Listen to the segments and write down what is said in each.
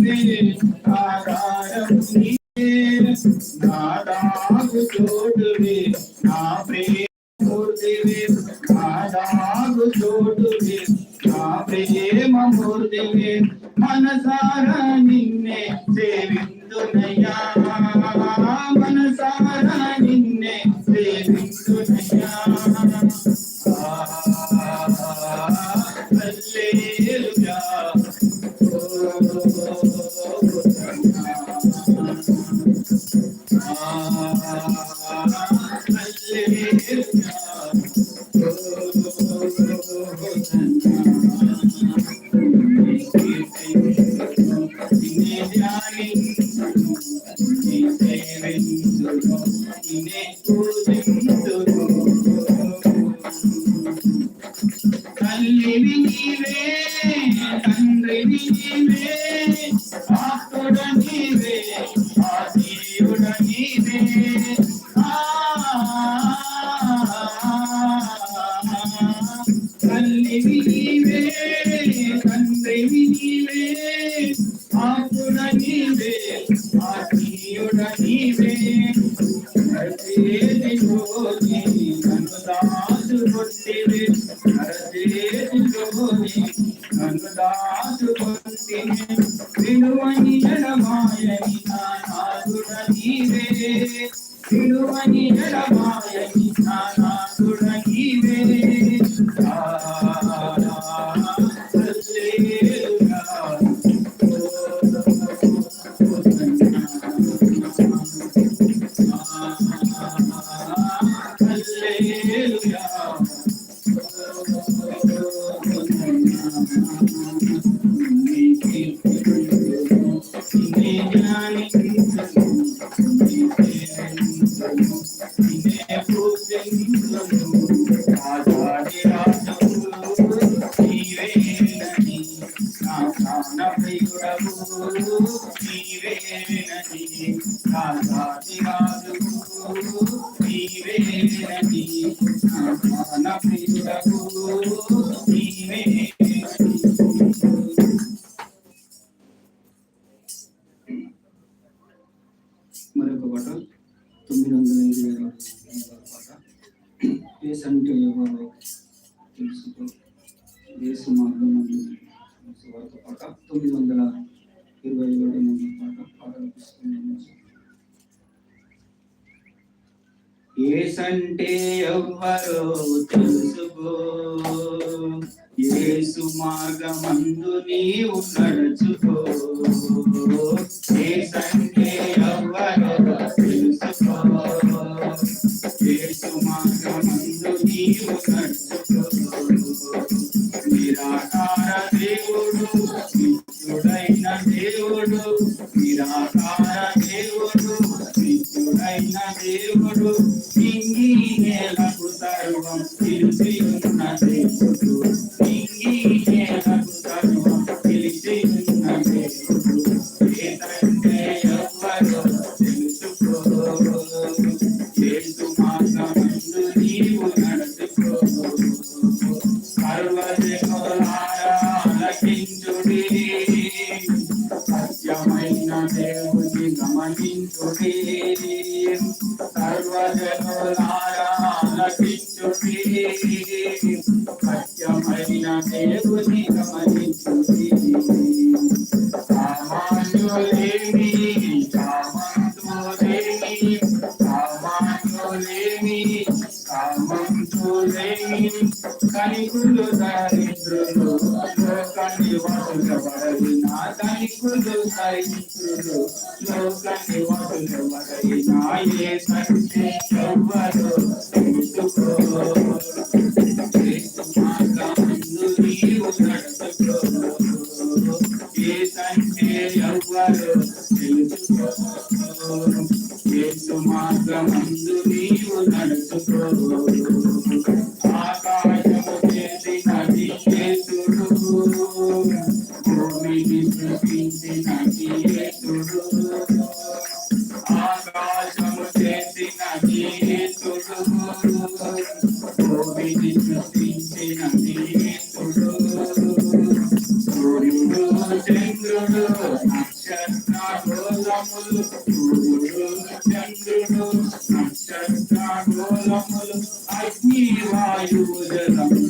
ఆశ్రయం నీవే ఆధారం నీవే నా దాగు తోడువే నా ప్రేమూర్తివే నా తల్లివి నీవే తండ్రివి నీవే ఆస్తుడ ಆದಿಯುಡ ನೀವೇ ಆದಿಯುಡ ನೀವೇ ಹರದೇದಿ ಹೋಗಿ ಅನುದಾದು ಕೊಟ್ಟಿವೆ ಹರದೇದಿ ಹೋಗಿ ಅನುದಾದು ಕೊಟ್ಟಿವೆ ಬಿಡುವನಿ ಜಲಮಾಯನಿ ನಾನಾದುಡ ನೀವೇ ಬಿಡುವನಿ ಜಲಮಾಯನಿ ನಾನಾದುಡ మరొక పాట తొమ్మిది వందల ఇరవై రెండు పాట ఏసు అంటే ఏసంటే ఎవ్వరో తెలుసుకో. ఏసు మార్గమందు నీవు నడుచుకో. ఏసంటే ఎవ్వరో తెలుసుకో. ఏసు మార్గమందు నీవు నడుచుకో. నిరాకార దేవుడు సర్వజనులారా ఆలకించుడి సత్యమైన దేవుని గమనించుడి సామాన్యులేమి సామంతులేమి సామాన్యులేమి సామంతులేమి కనికులు దరిద్రులు లోకాన్ని వదులబడిన కనికులు దరిద్రులు లోకాన్ని వదులబడిన ఏ సంటే కంటే ఎవ్వరు తెలుసుకో మాత్రం ముందు నీవు నడుచుకో ఆకాశ Eli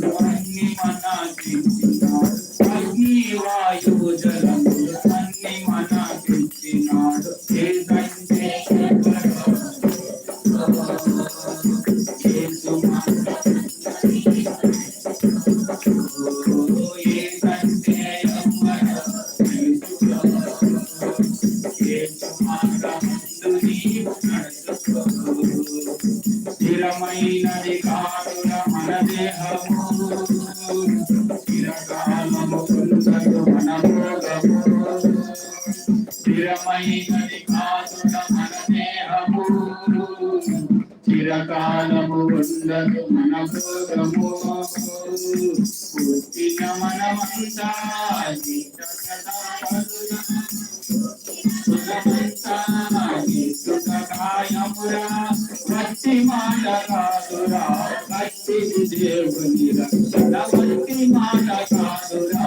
చిరకాలము ఉండదు మన భోగము పుట్టిన మనమంతా భక్తి మాట కాదురా భక్తి భక్తి మాట కాదురా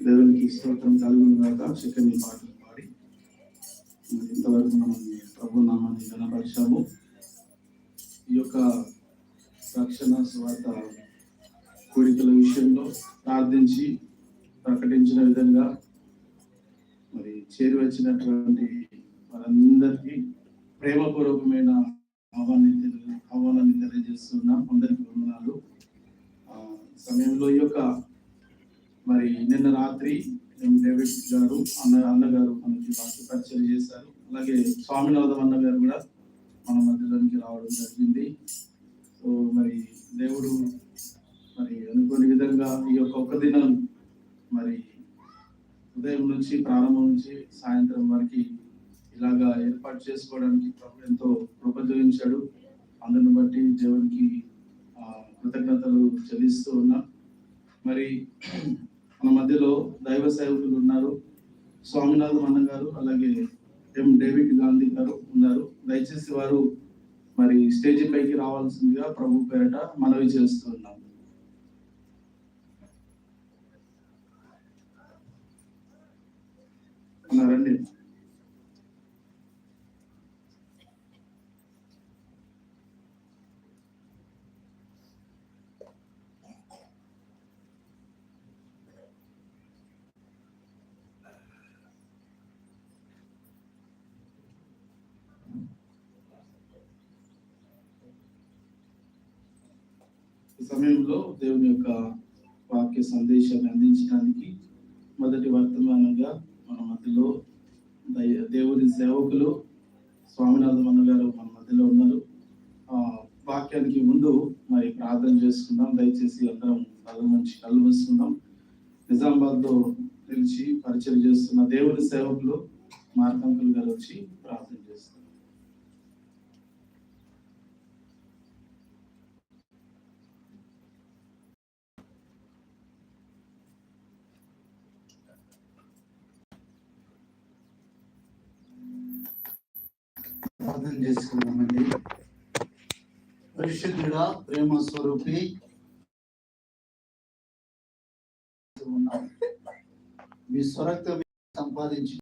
దేవునికి స్తోత్రం కలుగును గాక. చక్కని పాటలు పాడి ఇంతవరకు మనం ప్రభు నామాన్ని కనపరిచాము ఈ యొక్క రక్షణ స్వార్థ కోరికల విషయంలో ప్రార్థించి ప్రకటించిన విధంగా మరి చేరి వచ్చినటువంటి వారందరికీ ప్రేమపూర్వకమైన ఆహ్వాన్ని ఆహ్వానాన్ని తెలియజేస్తున్నాం. అందరికీ వందనాలు. ఆ సమయంలో ఈ యొక్క మరి నిన్న రాత్రి డేవిడ్ గారు అన్న అన్నగారు మనకి వాక్య పరిచయం చేశారు. అలాగే స్వామినాథం అన్న గారు కూడా మన మధ్యలోనికి రావడం జరిగింది. సో మరి దేవుడు మరి అనుకోని విధంగా ఈ యొక్క ఒక దినం మరి ఉదయం నుంచి ప్రారంభం నుంచి సాయంత్రం వరకు ఇలాగా ఏర్పాటు చేసుకోవడానికి ప్రభు ఎంతో కృప చూపించాడు. అందుని బట్టి దేవునికి కృతజ్ఞతలు చెల్లిస్తూ ఉన్నాం. మరి మన మధ్యలో దైవ సేవకులు ఉన్నారు. స్వామినాథం అన్న గారు అలాగే ఎం. డేవిడ్ గాంధీ గారు ఉన్నారు. దయచేసి వారు మరి స్టేజ్ పైకి రావాల్సిందిగా ప్రభు పేరట మనవి చేస్తూ ఉన్నాం ఈ సమయంలో దేవుని యొక్క వాక్య సందేశాన్ని అందించడానికి మొదటి వర్తమానంగా మన మధ్యలో దేవుని సేవకులు స్వామినాథమన్న గారు మన మధ్యలో ఉన్నారు. ఆ వాక్యానికి ముందు మరి ప్రార్థన చేసుకుందాం. దయచేసి అందరం కళ్ళు నుంచి కళ్ళు మూసుకుందాం. నిజామాబాద్లో నిలిచి పరిచయం చేస్తున్న దేవుని సేవకులు మార్కంకులు గారు వచ్చి ప్రార్థన ప్రార్థన చేసుకున్నామండి పరిశుద్ధుడా ప్రేమ స్వరూపి. మీ స్వరక్త సంపాదించి